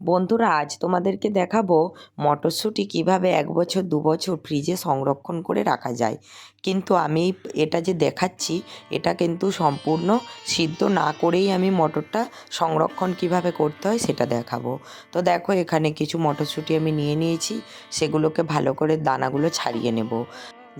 বন্ধুরা, আজ তোমাদেরকে দেখাবো মটরশুঁটি কীভাবে এক বছর, দু বছর ফ্রিজে সংরক্ষণ করে রাখা যায়। কিন্তু আমি এটা যে দেখাচ্ছি, এটা কিন্তু সম্পূর্ণ সিদ্ধ না করেই আমি মটরটা সংরক্ষণ কীভাবে করতে হয় সেটা দেখাবো। তো দেখো, এখানে কিছু মটরশুঁটি আমি নিয়ে নিয়েছি, সেগুলোকে ভালো করে দানাগুলো ছাড়িয়ে নেব।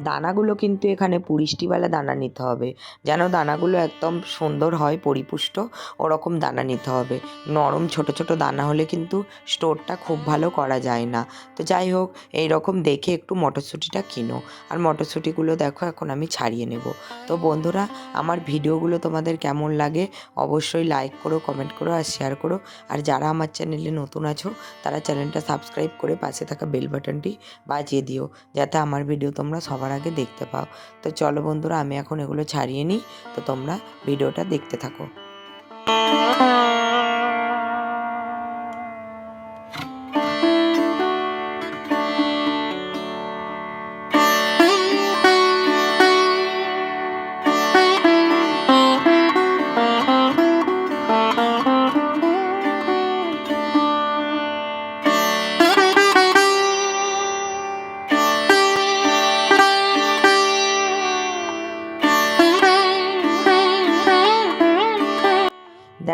দানাগুলো কিন্তু এখানে পুরিষ্টিওয়ালা দানা নিতে হবে। যেন দানাগুলো একদম সুন্দর হয়, পরিপুষ্ট, ওরকম দানা নিতে হবে। নরম ছোট ছোট দানা হলে কিন্তু স্টোরটা খুব ভালো করা যায় না। তো যাই হোক এই রকম দেখে একটু মটরশুঁটিটা কিনো। আর মটরশুঁটিগুলো দেখো, এখন আমি ছাড়িয়ে নেব। তো বন্ধুরা, আমার ভিডিওগুলো তোমাদের কেমন লাগে অবশ্যই লাইক করো কমেন্ট করো আর শেয়ার করো। আর যারা আমার চ্যানেলে নতুন আছো, তারা চ্যানেলটা সাবস্ক্রাইব করে পাশে থাকা বেল বাটনটি বাজিয়ে দিও। যাতে আমার ভিডিও তোমরা সবার আগে দেখতে পাও। তো চলো বন্ধুরা, আমি এখন এগুলো ছাড়িয়ে নিই। তো তোমরা ভিডিওটা দেখতে থাকো।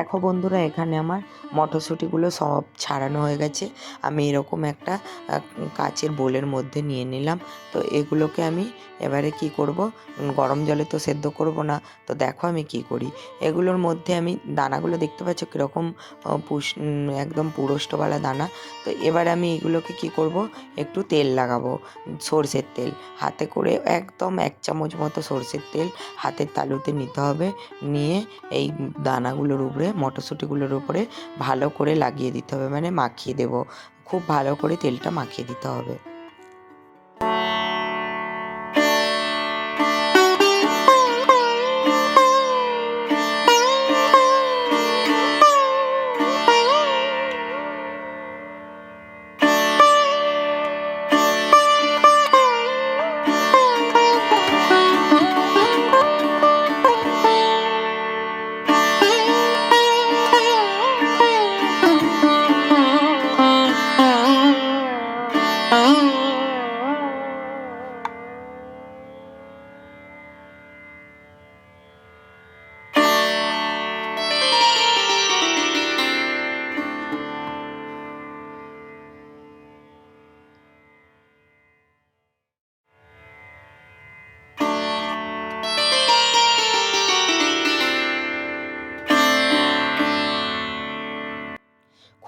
দেখো বন্ধুরা, এখানে আমার মটরশুঁটিগুলো সব ছাড়ানো হয়ে গেছে। আমি এরকম একটা কাচের বোলের মধ্যে নিয়ে নিলাম। তো এগুলোকে আমি এবারে কি করব? গরম জলে তো সেদ্ধ করব না। তো দেখো আমি কি করি। এগুলোর মধ্যে আমি দানাগুলো দেখতে পাচ্ছ কীরকম পুষ একদম পুরষ্টওয়ালা দানা। তো এবারে আমি এগুলোকে কি করব? একটু তেল লাগাবো সর্ষের তেল। হাতে করে একদম এক চামচ মতো সর্ষের তেল হাতের তালুতে নিতে হবে। নিয়ে এই দানাগুলোর উপরে মটরশুঁটিগুলোর উপরে ভালো করে লাগিয়ে দিতে হবে মানে মাখিয়ে দেব। খুব ভালো করে তেলটা মাখিয়ে দিতে হবে।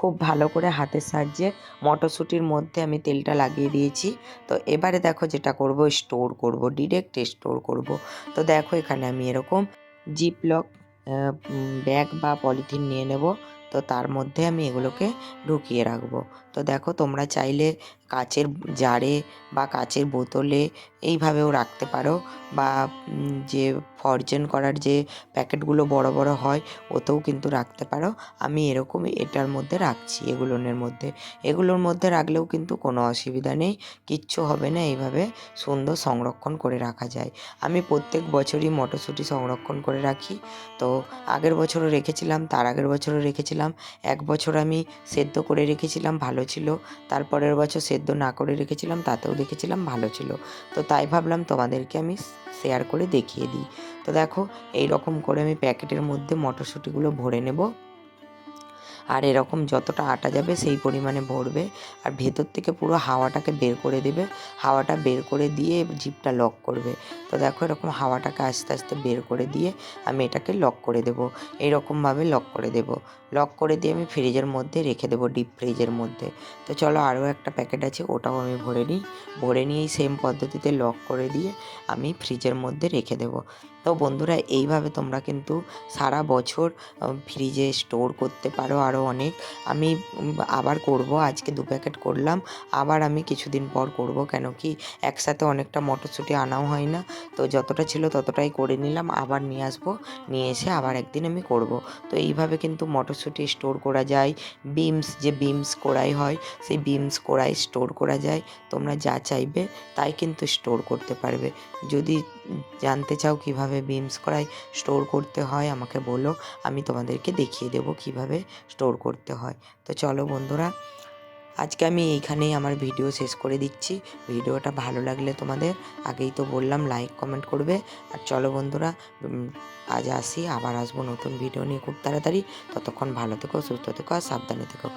খুব ভালো করে হাতের সাহায্যে মটরশুঁটির মধ্যে আমি তেলটা লাগিয়ে দিয়েছি। তো এবারে দেখো যেটা করব, স্টোর করব ডিরেক্ট স্টোর করব। তো দেখো এখানে আমি এরকম জিপলক ব্যাগ বা পলিথিন নিয়ে নেব। তো তার মধ্যে আমি এগুলোকে ঢুকিয়ে রাখব। তো দেখো তোমরা চাইলে কাচের জারে বা কাচের বোতলে এইভাবেও রাখতে পারো বা যে ফরজেন করার যে প্যাকেটগুলো বড় বড় হয় ওতেও কিন্তু রাখতে পারো। আমি এরকম এটার মধ্যে রাখছি এগুলোনের মধ্যে। এগুলোর মধ্যে রাখলেও কিন্তু কোনো অসুবিধা নেই, কিচ্ছু হবে না এইভাবে সুন্দর সংরক্ষণ করে রাখা যায়। আমি প্রত্যেক বছরই মটরশুঁটি সংরক্ষণ করে রাখি। তো আগের বছরও রেখেছিলাম, তার আগের বছরও রেখেছিলাম। এক বছর আমি সেদ্ধ করে রেখেছিলাম, ভালো ছিল তারপরের বছর সেদ্ধ না করে রেখেছিলাম, তাতেও দেখেছিলাম ভালো ছিল। তো তাই ভাবলাম তোমাদেরকে আমি শেয়ার করে দেখিয়ে দিই। তো দেখো এই রকম করে আমি প্যাকেটের মধ্যে মটরশুঁটিগুলো ভরে নেব। আর এরকম যতটা আটা যাবে সেই পরিমাণে ভরবে। আর ভেতর থেকে পুরো হাওয়াটাকে বের করে দেবে। হাওয়াটা বের করে দিয়ে জিপটা লক করবে। তো দেখো এরকম হাওয়াটাকে আস্তে আস্তে বের করে দিয়ে আমি এটাকে লক করে দেবো। এইরকমভাবে লক করে দেব। লক করে দিয়ে আমি ফ্রিজের মধ্যে রেখে দেবো, ডিপ ফ্রিজের মধ্যে। তো চলো আরও একটা প্যাকেট আছে, ওটাও আমি ভরে নিই। ভরে নিয়েই সেম পদ্ধতিতে লক করে দিয়ে আমি ফ্রিজের মধ্যে রেখে দেবো। তো বন্ধুরা, এইভাবে তোমরা কিন্তু সারা বছর ফ্রিজে স্টোর করতে পারো আরও অনেক। আমি আবার করব, আজকে দু প্যাকেট করলাম। আবার আমি কিছুদিন পর করব, কেন কি একসাথে অনেকটা মটরশুঁটি আনাও হয় না। তো যতটা ছিল ততটাই করে নিলাম, আবার নিয়ে আসব, নিয়ে এসে আবার একদিন আমি করব। তো এইভাবে কিন্তু মটরশুঁটি স্টোর করা যায়। বিমস যে বিমস কড়াই হয়, সেই বিমস কড়াই স্টোর করা যায়। তোমরা যা চাইবে, তাই কিন্তু স্টোর করতে পারবে। যদি জানতে চাও কীভাবে বিমস করাই স্টোর করতে হয়, আমাকে বলো। আমি তোমাদেরকে দেখিয়ে দেবো কীভাবে স্টোর করতে হয়। তো চলো বন্ধুরা, আজকে আমি এইখানেই আমার ভিডিও শেষ করে দিচ্ছি। ভিডিওটা ভালো লাগলে তোমাদের, আগেই তো বললাম লাইক কমেন্ট করবে। আর চলো বন্ধুরা আজ আসি, আবার আসব নতুন ভিডিও নিয়ে খুব তাড়াতাড়ি। ততক্ষণ ভালো থেকো, সুস্থ থেকো, আর সাবধানে থেকো।